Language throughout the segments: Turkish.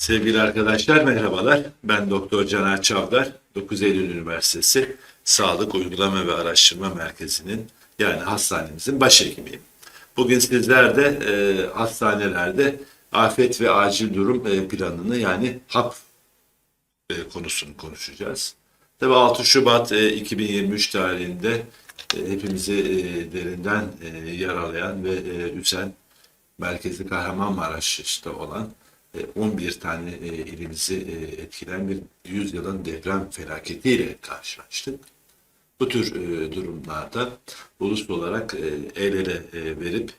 Sevgili arkadaşlar merhabalar. Ben Doktor Caner Çavdar. 9 Eylül Üniversitesi Sağlık Uygulama ve Araştırma Merkezi'nin yani hastanemizin başhekimiyim. Bugün sizler de e, hastanelerde afet ve acil durum e, planını yani HAP e, konusunu konuşacağız. Tabii 6 Şubat e, 2023 tarihinde e, hepimizi e, derinden e, yaralayan ve e, üzen merkezi Kahramanmaraş'ta olan 11 tane e, ilimizi e, etkileyen bir 100 yılın deprem felaketiyle karşılaştık. Bu tür e, durumlarda ulus olarak el ele verip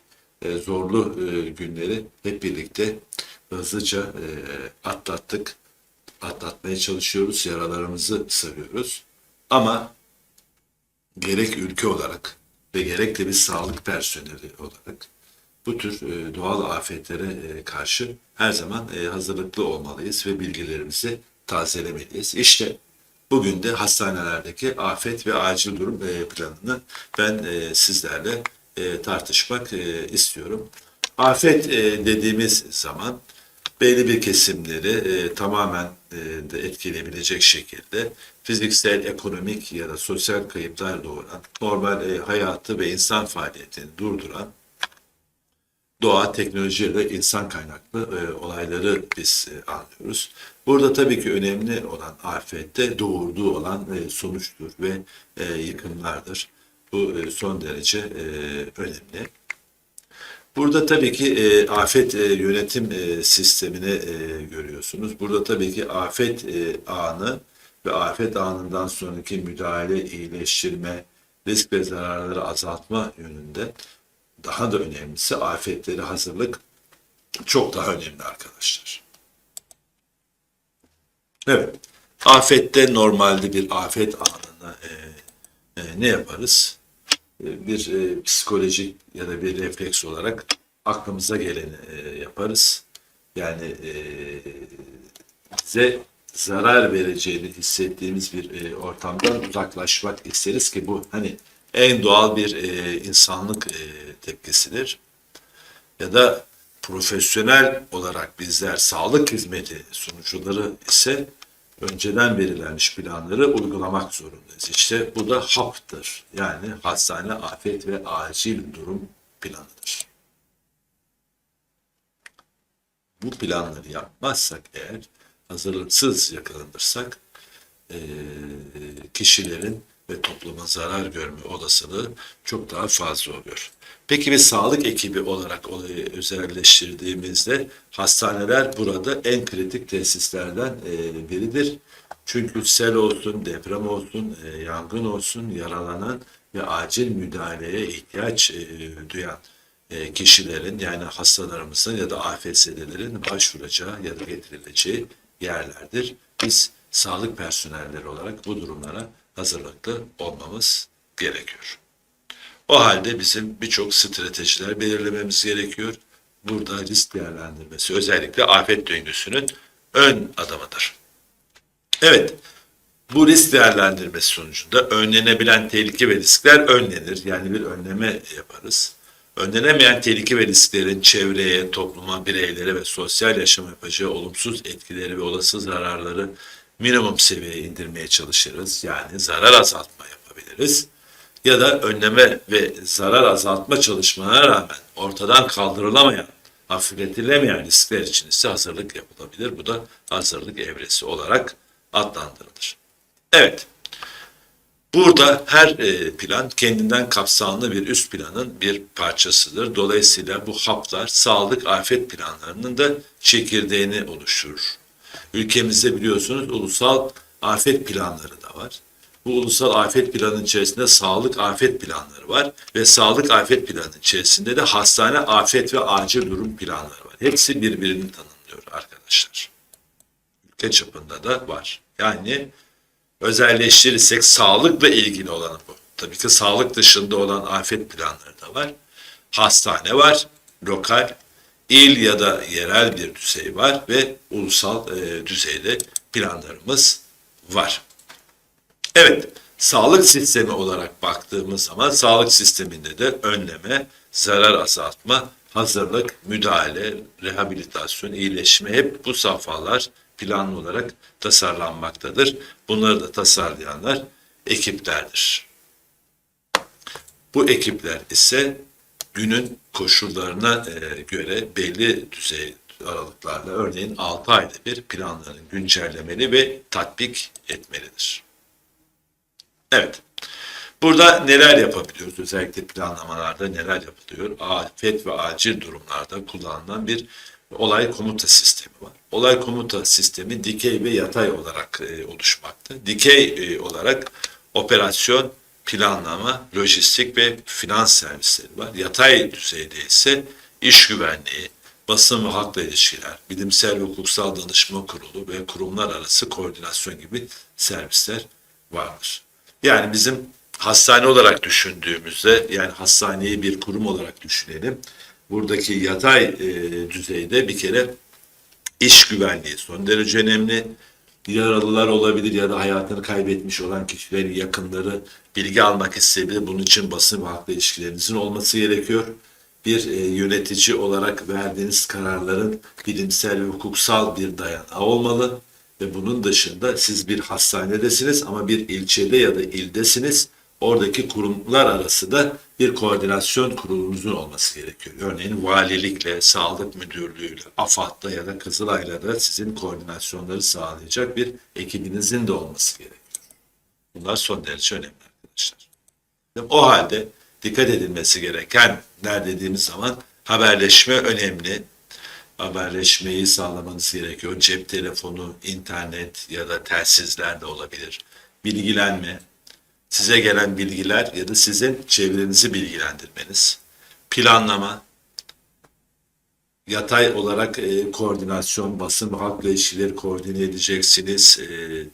zorlu günleri hep birlikte hızlıca atlattık. Atlatmaya çalışıyoruz, yaralarımızı sarıyoruz. Ama gerek ülke olarak ve gerek de bir sağlık personeli olarak bu tür e, doğal afetlere e, karşı her zaman e, hazırlıklı olmalıyız ve bilgilerimizi tazelemeliyiz. İşte bugün de hastanelerdeki afet ve acil durum e, planını ben e, sizlerle e, tartışmak e, istiyorum. Afet e, dediğimiz zaman belli bir kesimleri e, tamamen e, de etkileyebilecek şekilde fiziksel, ekonomik ya da sosyal kayıplar doğuran, normal e, hayatı ve insan faaliyetini durduran doğa, teknoloji ve insan kaynaklı e, olayları biz e, anlıyoruz. Burada tabii ki önemli olan afette doğurduğu olan e, sonuçtur ve e, yıkımlardır. Bu e, son derece e, önemli. Burada tabii ki e, afet e, yönetim e, sistemini e, görüyorsunuz. Burada tabii ki afet e, anı ve afet anından sonraki müdahale, iyileştirme, risk ve zararları azaltma yönünde daha da önemlisi afetleri hazırlık çok daha önemli arkadaşlar. Evet, afette normalde bir afet anına e, e, ne yaparız? E, bir e, psikolojik ya da bir refleks olarak aklımıza geleni e, yaparız. Yani e, bize zarar vereceğini hissettiğimiz bir e, ortamdan uzaklaşmak isteriz ki bu hani en doğal bir e, insanlık e, tepkisidir. Ya da profesyonel olarak bizler sağlık hizmeti sunucuları ise önceden belirlenmiş planları uygulamak zorundayız. İşte bu da HAP'tır. Yani Hastane Afet ve Acil Durum Planıdır. Bu planları yapmazsak eğer, hazırlıksız yakalanırsak, eee, kişilerin ve topluma zarar görme olasılığı çok daha fazla oluyor. Peki bir sağlık ekibi olarak olayı özelleştirdiğimizde hastaneler burada en kritik tesislerden e, biridir. Çünkü sel olsun, deprem olsun, e, yangın olsun, yaralanan ve acil müdahaleye ihtiyaç e, duyan kişilerin yani hastalarımızın ya da afetzedelerin başvuracağı ya da getirileceği yerlerdir. Biz sağlık personelleri olarak bu durumlara hazırlıklı olmamız gerekiyor. O halde bizim birçok stratejiler belirlememiz gerekiyor. Burada risk değerlendirmesi özellikle afet döngüsünün ön adımıdır. Evet, bu risk değerlendirmesi sonucunda önlenebilen tehlike ve riskler önlenir. Yani bir önleme yaparız. Önlenemeyen tehlike ve risklerin çevreye, topluma, bireylere ve sosyal yaşam yapacağı olumsuz etkileri ve olası zararları minimum seviyeye indirmeye çalışırız. Yani zarar azaltma yapabiliriz. Ya da önleme ve zarar azaltma çalışmalarına rağmen ortadan kaldırılamayan, hafifletilemeyen riskler için ise hazırlık yapılabilir. Bu da hazırlık evresi olarak adlandırılır. Evet. Burada her e, plan kendinden kapsamlı bir üst planın bir parçasıdır. Dolayısıyla bu haplar sağlık afet planlarının da çekirdeğini oluşturur. Ülkemizde biliyorsunuz ulusal afet planları da var. Bu ulusal afet planının içerisinde sağlık afet planları var ve sağlık afet planının içerisinde de hastane afet ve acil durum planları var. Hepsi birbirini tanımlıyor arkadaşlar. Ülke çapında da var. Yani özelleştirirsek sağlıkla ilgili olanı bu. Tabii ki sağlık dışında olan afet planları da var. Hastane var, lokal, il ya da yerel bir düzey var ve ulusal e, düzeyde planlarımız var. Evet, sağlık sistemi olarak baktığımız zaman sağlık sisteminde de önleme, zarar azaltma hazırlık, müdahale, rehabilitasyon, iyileşme hep bu safhalar planlı olarak tasarlanmaktadır. Bunları da tasarlayanlar ekiplerdir. Bu ekipler ise günün koşullarına e, göre belli düzey aralıklarla örneğin 6 ayda bir planlarını güncellemeli ve tatbik etmelidir. Evet. Burada neler yapabiliyoruz? Özellikle planlamalarda neler yapılıyor? Afet ve acil durumlarda kullanılan bir olay komuta sistemi var. Olay komuta sistemi dikey ve yatay olarak e, oluşmakta. Dikey e, olarak operasyon, planlama, lojistik ve finans servisleri var. Yatay düzeyde ise iş güvenliği, basın ve halkla ilişkiler, bilimsel ve hukuksal danışma kurulu ve kurumlar arası koordinasyon gibi servisler vardır. Yani bizim hastane olarak düşündüğümüzde yani hastaneyi bir kurum olarak düşünelim. Buradaki yatay e, düzeyde bir kere iş güvenliği son derece önemli. Yaralılar olabilir ya da hayatını kaybetmiş olan kişilerin yakınları bilgi almak isteyebilir. Bunun için basın ve halkla ilişkilerinizin olması gerekiyor. Bir e, yönetici olarak verdiğiniz kararların bilimsel ve hukuksal bir dayanağı olmalı. Ve bunun dışında siz bir hastanedesiniz ama bir ilçede ya da ildesiniz. Oradaki kurumlar arası da bir koordinasyon kurulunuzun olması gerekiyor. Örneğin valilikle, sağlık müdürlüğüyle, AFAD'la ya da Kızılay'la da sizin koordinasyonları sağlayacak bir ekibinizin de olması gerekiyor. Bunlar son derece önemli arkadaşlar. O halde dikkat edilmesi gerekenler dediğimiz zaman haberleşme önemli. Haberleşmeyi sağlamanız gerekiyor. Cep telefonu, internet ya da telsizler de olabilir. Bilgilenme, size gelen bilgiler ya da sizin çevrenizi bilgilendirmeniz. Planlama, yatay olarak e, koordinasyon, basın ve halkla ilişkileri koordine edeceksiniz. E,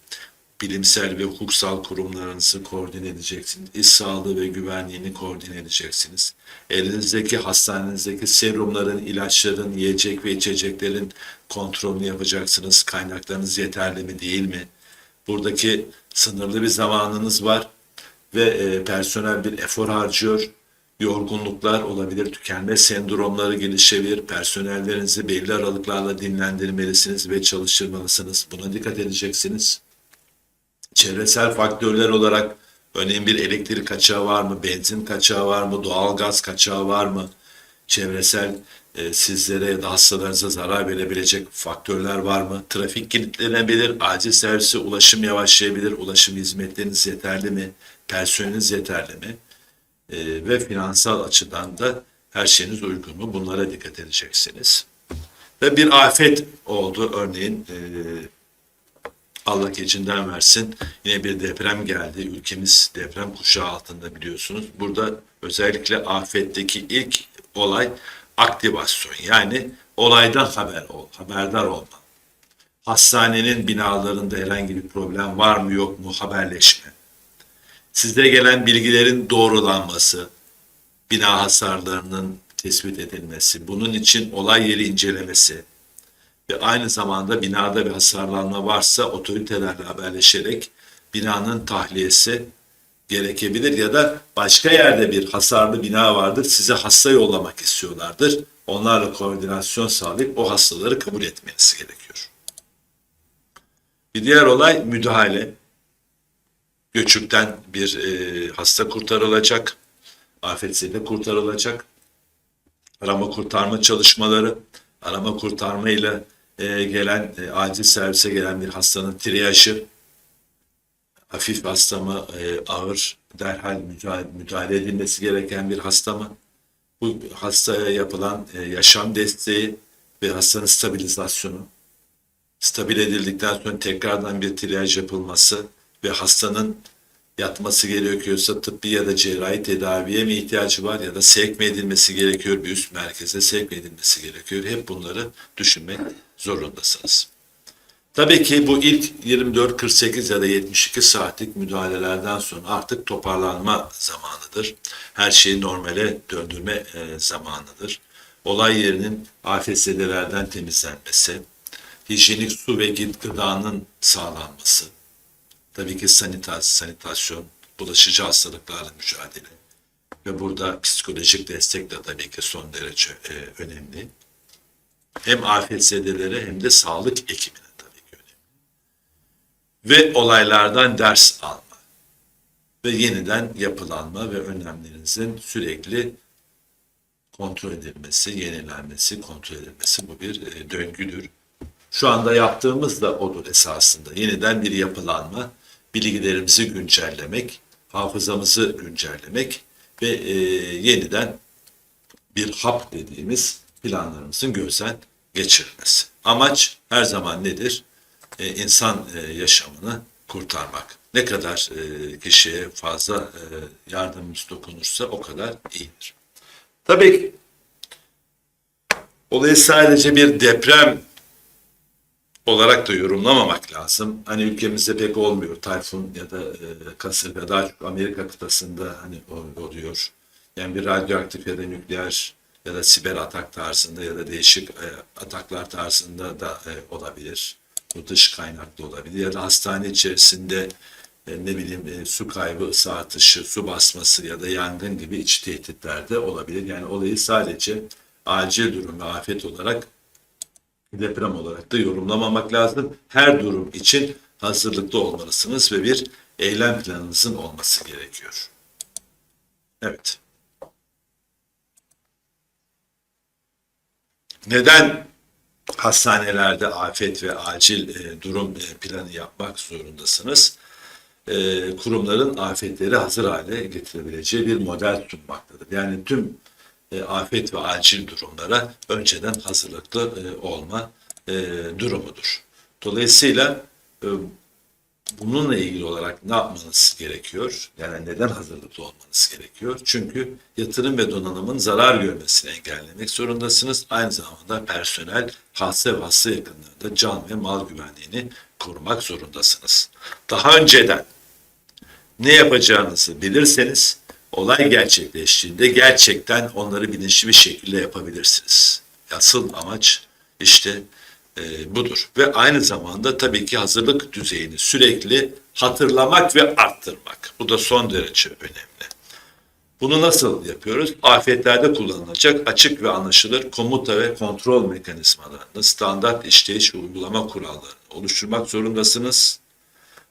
bilimsel ve hukuksal kurumlarınızı koordine edeceksiniz. İş sağlığı ve güvenliğini koordine edeceksiniz. Elinizdeki hastanenizdeki serumların, ilaçların, yiyecek ve içeceklerin kontrolünü yapacaksınız. Kaynaklarınız yeterli mi değil mi? Buradaki sınırlı bir zamanınız var ve e, personel bir efor harcıyor. Yorgunluklar olabilir, tükenme sendromları gelişebilir. Personellerinizi belli aralıklarla dinlendirmelisiniz ve çalıştırmalısınız. Buna dikkat edeceksiniz çevresel faktörler olarak örneğin bir elektrik kaçağı var mı, benzin kaçağı var mı, doğal gaz kaçağı var mı, çevresel e, sizlere ya da hastalarınıza zarar verebilecek faktörler var mı? Trafik kilitlenebilir, acil servise ulaşım yavaşlayabilir, ulaşım hizmetleriniz yeterli mi, personeliniz yeterli mi? E, ve finansal açıdan da her şeyiniz uygun mu? Bunlara dikkat edeceksiniz. Ve bir afet oldu örneğin e, Allah gecinden versin. Yine bir deprem geldi. Ülkemiz deprem kuşağı altında biliyorsunuz. Burada özellikle afetteki ilk olay aktivasyon. Yani olaydan haber ol, haberdar olma. Hastanenin binalarında herhangi bir problem var mı yok mu haberleşme. Size gelen bilgilerin doğrulanması, bina hasarlarının tespit edilmesi, bunun için olay yeri incelemesi, ve aynı zamanda binada bir hasarlanma varsa otoritelerle haberleşerek binanın tahliyesi gerekebilir ya da başka yerde bir hasarlı bina vardır size hasta yollamak istiyorlardır. Onlarla koordinasyon sağlayıp o hastaları kabul etmeniz gerekiyor. Bir diğer olay müdahale. Göçükten bir e, hasta kurtarılacak, afetsiyle kurtarılacak. Arama kurtarma çalışmaları, arama kurtarma ile e, gelen, e, acil servise gelen bir hastanın triyajı, hafif hasta mı, e, ağır, derhal müdahale, müdahale edilmesi gereken bir hasta mı? Bu hastaya yapılan e, yaşam desteği ve hastanın stabilizasyonu, stabil edildikten sonra tekrardan bir triyaj yapılması ve hastanın yatması gerekiyorsa tıbbi ya da cerrahi tedaviye mi ihtiyacı var ya da sevk mi edilmesi gerekiyor bir üst merkeze sevk edilmesi gerekiyor. Hep bunları düşünmek zorundasınız. Tabii ki bu ilk 24, 48 ya da 72 saatlik müdahalelerden sonra artık toparlanma zamanıdır. Her şeyi normale döndürme e, zamanıdır. Olay yerinin afetzedelerden temizlenmesi, hijyenik su ve gıdanın sağlanması, tabii ki sanitas, sanitasyon, bulaşıcı hastalıklarla mücadele ve burada psikolojik destek de tabii ki son derece e, önemli. Hem afetzedelere hem de sağlık ekibine tabii ki önemli. Ve olaylardan ders alma ve yeniden yapılanma ve önlemlerinizin sürekli kontrol edilmesi, yenilenmesi, kontrol edilmesi bu bir e, döngüdür. Şu anda yaptığımız da odur esasında. Yeniden bir yapılanma, bilgilerimizi güncellemek, hafızamızı güncellemek ve e, yeniden bir hap dediğimiz planlarımızın gözden geçirilmesi. Amaç her zaman nedir? E, insan e, yaşamını kurtarmak. Ne kadar e, kişiye fazla e, yardımımız dokunursa o kadar iyidir. Tabii ki olayı sadece bir deprem olarak da yorumlamamak lazım. Hani ülkemizde pek olmuyor. Tayfun ya da e, kasırga daha çok Amerika kıtasında hani oluyor. Yani bir radyoaktif ya da nükleer ya da siber atak tarzında ya da değişik e, ataklar tarzında da e, olabilir. Bu dış kaynaklı olabilir. Ya da hastane içerisinde e, ne bileyim e, su kaybı, ısı artışı, su basması ya da yangın gibi iç tehditler de olabilir. Yani olayı sadece acil durum ve afet olarak deprem olarak da yorumlamamak lazım. Her durum için hazırlıklı olmalısınız ve bir eylem planınızın olması gerekiyor. Evet. Neden hastanelerde afet ve acil e, durum e, planı yapmak zorundasınız? E, kurumların afetleri hazır hale getirebileceği bir model sunmaktadır. Yani tüm e, afet ve acil durumlara önceden hazırlıklı e, olma e, durumudur. Dolayısıyla bununla ilgili olarak ne yapmanız gerekiyor? Yani neden hazırlıklı olmanız gerekiyor? Çünkü yatırım ve donanımın zarar görmesini engellemek zorundasınız. Aynı zamanda personel, hasta ve hasta yakınlarında can ve mal güvenliğini korumak zorundasınız. Daha önceden ne yapacağınızı bilirseniz olay gerçekleştiğinde gerçekten onları bilinçli bir şekilde yapabilirsiniz. Asıl amaç işte e, budur. Ve aynı zamanda tabii ki hazırlık düzeyini sürekli hatırlamak ve arttırmak. Bu da son derece önemli. Bunu nasıl yapıyoruz? Afetlerde kullanılacak açık ve anlaşılır komuta ve kontrol mekanizmalarını, standart işleyiş uygulama kurallarını oluşturmak zorundasınız.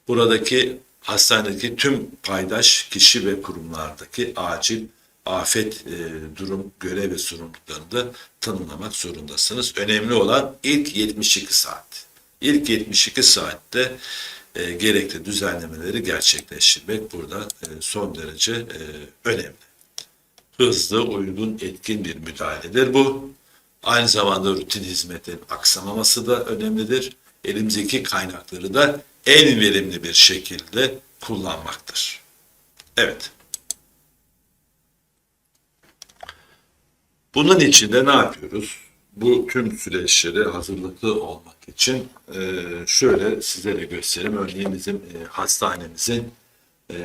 Buradaki hastanedeki tüm paydaş kişi ve kurumlardaki acil afet e, durum görev ve sorumluluklarını da tanımlamak zorundasınız. Önemli olan ilk 72 saat. İlk 72 saatte e, gerekli düzenlemeleri gerçekleştirmek burada e, son derece e, önemli. Hızlı, uygun, etkin bir müdahaledir bu. Aynı zamanda rutin hizmetin aksamaması da önemlidir. Elimizdeki kaynakları da en verimli bir şekilde kullanmaktır. Evet. Bunun için de ne yapıyoruz? Bu tüm süreçlere hazırlıklı olmak için e, şöyle size de göstereyim. Örneğin bizim e, hastanemizin e,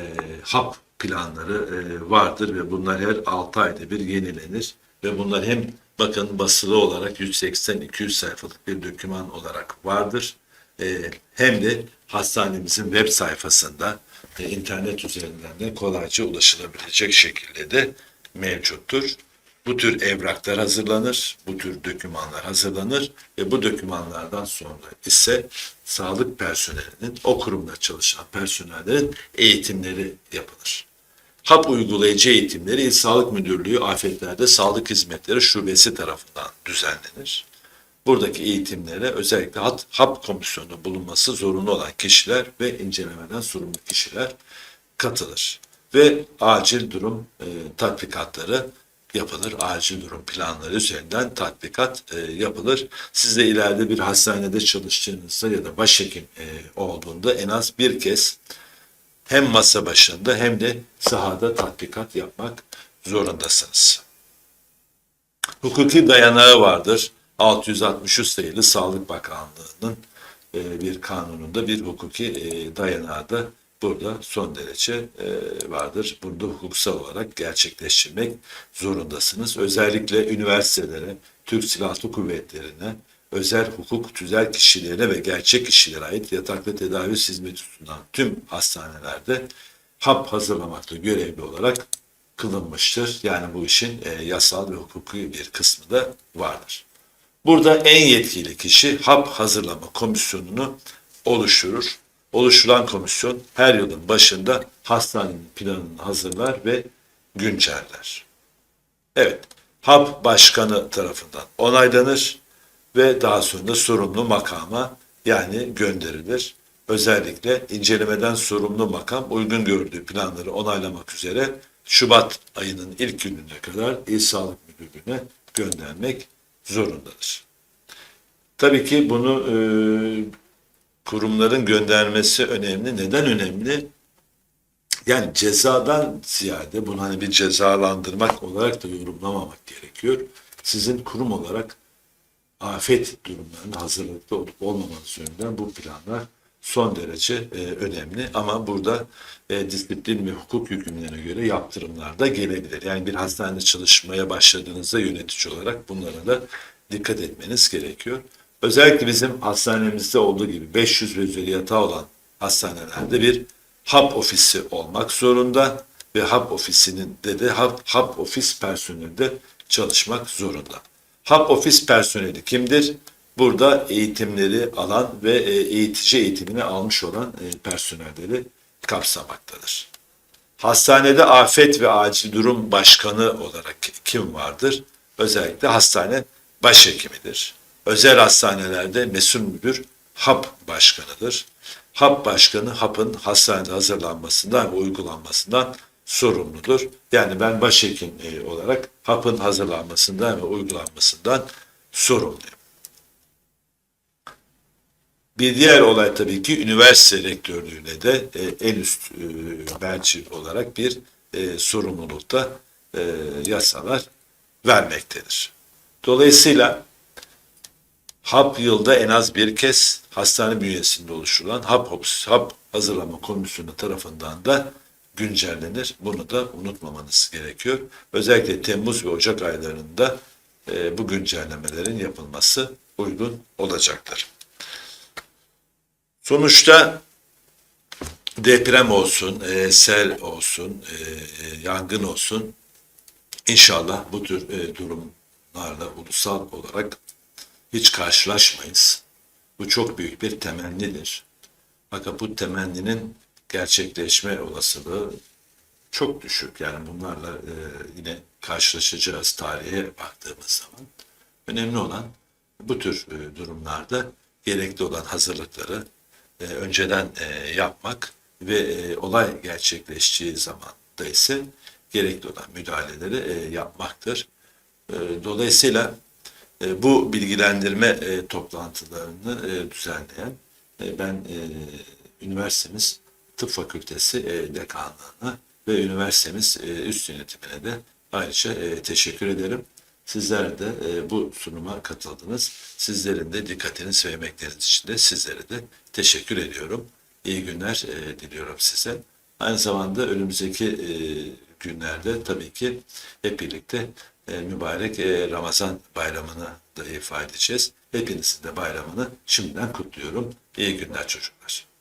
hap planları vardır ve bunlar her 6 ayda bir yenilenir. Ve bunlar hem bakın basılı olarak 180-200 sayfalık bir doküman olarak vardır. E, hem de hastanemizin web sayfasında e, internet üzerinden de kolayca ulaşılabilecek şekilde de mevcuttur. Bu tür evraklar hazırlanır, bu tür dokümanlar hazırlanır ve bu dokümanlardan sonra ise sağlık personelinin, o kurumda çalışan personellerin eğitimleri yapılır. HAP uygulayıcı eğitimleri İl Sağlık Müdürlüğü Afetlerde Sağlık Hizmetleri Şubesi tarafından düzenlenir. Buradaki eğitimlere özellikle HAP, komisyonu bulunması zorunlu olan kişiler ve incelemeden sorumlu kişiler katılır. Ve acil durum e, tatbikatları yapılır. Acil durum planları üzerinden tatbikat e, yapılır. Siz de ileride bir hastanede çalıştığınızda ya da başhekim e, olduğunda en az bir kez hem masa başında hem de sahada tatbikat yapmak zorundasınız. Hukuki dayanağı vardır. 663 sayılı Sağlık Bakanlığı'nın e, bir kanununda bir hukuki e, dayanağı da burada son derece e, vardır. Burada hukuksal olarak gerçekleştirmek zorundasınız. Özellikle üniversitelere, Türk Silahlı Kuvvetleri'ne, özel hukuk tüzel kişilerine ve gerçek kişilere ait yataklı tedavi hizmeti sunan tüm hastanelerde hap hazırlamakta görevli olarak kılınmıştır. Yani bu işin yasal ve hukuki bir kısmı da vardır. Burada en yetkili kişi hap hazırlama komisyonunu oluşturur. Oluşturulan komisyon her yılın başında hastanenin planını hazırlar ve günceller. Evet, hap başkanı tarafından onaylanır ve daha sonra sorumlu makama yani gönderilir. Özellikle incelemeden sorumlu makam uygun gördüğü planları onaylamak üzere Şubat ayının ilk gününe kadar İl Sağlık Müdürlüğü'ne göndermek zorundadır. Tabii ki bunu e, kurumların göndermesi önemli. Neden önemli? Yani cezadan ziyade bunu hani bir cezalandırmak olarak da yorumlamamak gerekiyor. Sizin kurum olarak afet durumlarına hazırlıklı olup olmamanız yönünden bu planlar son derece e, önemli. Ama burada e, disiplin ve hukuk hükümlerine göre yaptırımlar da gelebilir. Yani bir hastanede çalışmaya başladığınızda yönetici olarak bunlara da dikkat etmeniz gerekiyor. Özellikle bizim hastanemizde olduğu gibi 500 ve üzeri yatağı olan hastanelerde bir hap ofisi olmak zorunda ve hap ofisinin de de hap, hap ofis personeli de çalışmak zorunda. Hap ofis personeli kimdir? Burada eğitimleri alan ve e, eğitici eğitimini almış olan e, personelleri kapsamaktadır. Hastanede afet ve acil durum başkanı olarak kim vardır? Özellikle hastane başhekimidir. Özel hastanelerde mesul müdür HAP başkanıdır. HAP başkanı HAP'ın hastanede hazırlanmasından ve uygulanmasından sorumludur. Yani ben başhekim e, olarak HAP'ın hazırlanmasından ve uygulanmasından sorumluyum. Bir diğer olay tabii ki üniversite rektörlüğüne de e, en üst e, merci olarak bir e, sorumlulukta e, yasalar vermektedir. Dolayısıyla HAP yılda en az bir kez hastane bünyesinde oluşturulan HAP, HAP hazırlama komisyonu tarafından da güncellenir. Bunu da unutmamanız gerekiyor. Özellikle Temmuz ve Ocak aylarında e, bu güncellemelerin yapılması uygun olacaktır. Sonuçta deprem olsun, e, sel olsun, e, e, yangın olsun inşallah bu tür e, durumlarla ulusal olarak hiç karşılaşmayız. Bu çok büyük bir temennidir. Fakat bu temenninin gerçekleşme olasılığı çok düşük. Yani bunlarla e, yine karşılaşacağız tarihe baktığımız zaman. Önemli olan bu tür e, durumlarda gerekli olan hazırlıkları e, önceden e, yapmak ve e, olay gerçekleştiği zaman da ise gerekli olan müdahaleleri e, yapmaktır. E, dolayısıyla e, bu bilgilendirme e, toplantılarını e, düzenleyen e, ben e, üniversitemiz Tıp Fakültesi e, dekanlığına ve üniversitemiz e, üst yönetimine de ayrıca e, teşekkür ederim. Sizler de e, bu sunuma katıldınız. Sizlerin de dikkatiniz ve emekleriniz için de sizlere de teşekkür ediyorum. İyi günler e, diliyorum size. Aynı zamanda önümüzdeki e, günlerde tabii ki hep birlikte e, mübarek e, Ramazan bayramını da ifade edeceğiz. Hepinizin de bayramını şimdiden kutluyorum. İyi günler çocuklar.